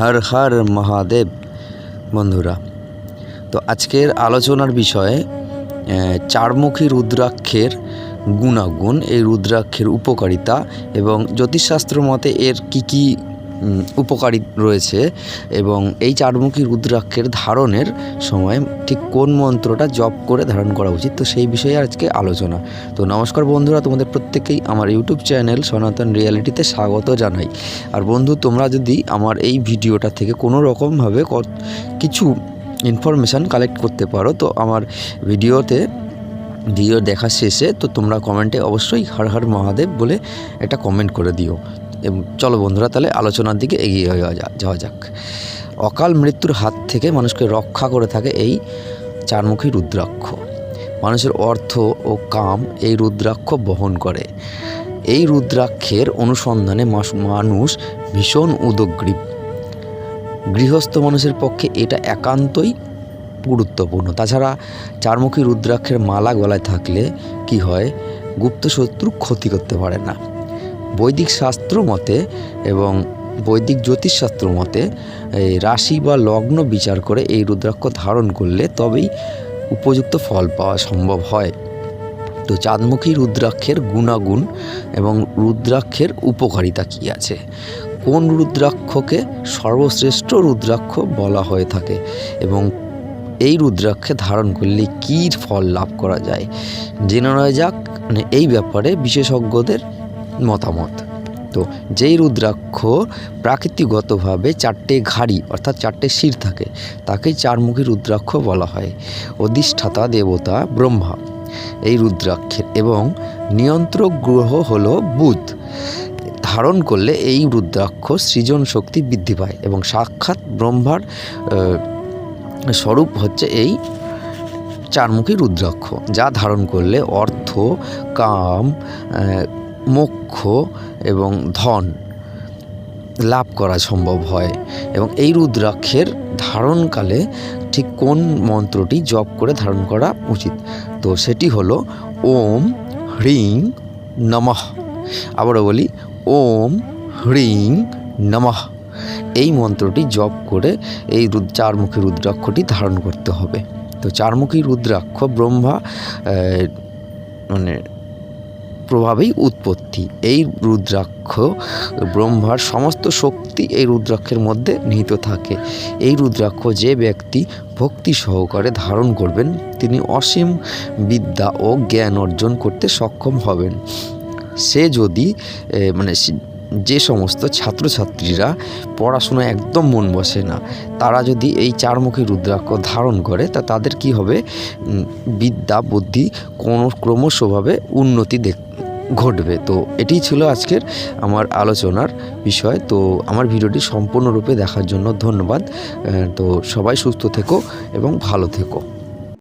হর হর মহাদেব। বন্ধুরা, তো আজকের আলোচনার বিষয়ে চারমুখী রুদ্রাক্ষের গুণাগুণ, এই রুদ্রাক্ষের উপকারিতা এবং জ্যোতিষশাস্ত্র মতে এর কি কি উপকারী রয়েছে এবং এই চারমুখী রুদ্রাক্ষের ধারণের সময় ঠিক কোন মন্ত্রটা জপ করে ধারণ করা উচিত, তো সেই বিষয়ে আজকে আলোচনা। তো নমস্কার বন্ধুরা, তোমাদের প্রত্যেকেই আমার ইউটিউব চ্যানেল সনাতন রিয়ালিটিতে স্বাগত জানাই। আর বন্ধু, তোমরা যদি আমার এই ভিডিওটা থেকে কোনো রকমভাবে কিছু ইনফরমেশান কালেক্ট করতে পারো, তো আমার ভিডিওতে ভিডিও দেখা শেষে, তো তোমরা কমেন্টে অবশ্যই হর হর মহাদেব বলে একটা কমেন্ট করে দিও। চলো বন্ধুরা তাহলে আলোচনার দিকে এগিয়ে যাওয়া যাক। অকাল মৃত্যুর হাত থেকে মানুষকে রক্ষা করে থাকে এই চারমুখী রুদ্রাক্ষ। মানুষের অর্থ ও কাম এই রুদ্রাক্ষ বহন করে। এই রুদ্রাক্ষের অনুসন্ধানে মানুষ ভীষণ উদগ্রীব। গৃহস্থ মানুষের পক্ষে এটা একান্তই গুরুত্বপূর্ণ। তাছাড়া চারমুখী রুদ্রাক্ষের মালা গলায় থাকলে কি হয়? গুপ্ত শত্রু ক্ষতি করতে পারে না। বৈদিক শাস্ত্র মতে এবং বৈদিক জ্যোতিষশাস্ত্র মতে, এই রাশি বা লগ্ন বিচার করে এই রুদ্রাক্ষ ধারণ করলে তবেই উপযুক্ত ফল পাওয়া সম্ভব হয়। তো চাঁদমুখী রুদ্রাক্ষের গুণাগুণ এবং রুদ্রাক্ষের উপকারিতা কী আছে? কোন রুদ্রাক্ষকে সর্বশ্রেষ্ঠ রুদ্রাক্ষ বলা হয়ে থাকে এবং এই রুদ্রাক্ষে ধারণ করলে কী ফল লাভ করা যায়? জেনে নেওয়া যাক। মানে এই ব্যাপারে বিশেষজ্ঞদের মতামত। তো যেই রুদ্রাক্ষ প্রাকৃতিকগতভাবে চারটে ঘাড়ি অর্থাৎ চারটে শির থাকে, তাকেই চারমুখী রুদ্রাক্ষ বলা হয়। অধিষ্ঠাতা দেবতা ব্রহ্মা এই রুদ্রাক্ষের এবং নিয়ন্ত্রক গ্রহ হল বুধ। ধারণ করলে এই রুদ্রাক্ষ সৃজন শক্তি বৃদ্ধি পায় এবং সাক্ষাৎ ব্রহ্মার স্বরূপ হচ্ছে এই চারমুখী রুদ্রাক্ষ, যা ধারণ করলে অর্থ, কাম মোক্ষ এবং ধন লাভ করা সম্ভব হয় এবং এই রুদ্রাক্ষের ধারণকালে ঠিক কোন মন্ত্রটি জপ করে ধারণ করা উচিত? তো সেটি হলো, ওম হ্রিং নমঃ। আবারও বলি, ওম হ্রিং নমঃ। এই মন্ত্রটি জপ করে এই চারমুখী রুদ্রাক্ষটি ধারণ করতে হবে। তো চারমুখী রুদ্রাক্ষ ব্রহ্মা মানে প্রভাবেই উৎপত্তি। এই রুদ্রাক্ষ, ব্রহ্মার সমস্ত শক্তি এই রুদ্রাক্ষের মধ্যে নিহিত থাকে। এই রুদ্রাক্ষ যে ব্যক্তি ভক্তি সহকারে ধারণ করবেন, তিনি অসীম বিদ্যা ও জ্ঞান অর্জন করতে সক্ষম হবেন। সে যদি মানে যে সমস্ত ছাত্রছাত্রীরা পড়াশোনায় একদম মন বসে না, তারা যদি এই চারমুখী রুদ্রাক্ষ ধারণ করে, তা তাদের কি হবে? বিদ্যা, বুদ্ধি কোনো ক্রমশভাবে উন্নতি দেখ, ঘটবে। তো এটি ছিল আজকের আমার আলোচনার বিষয়। তো আমার ভিডিওটি সম্পূর্ণরূপে দেখার জন্য ধন্যবাদ। তো সবাই সুস্থ থেকো এবং ভালো থেকো।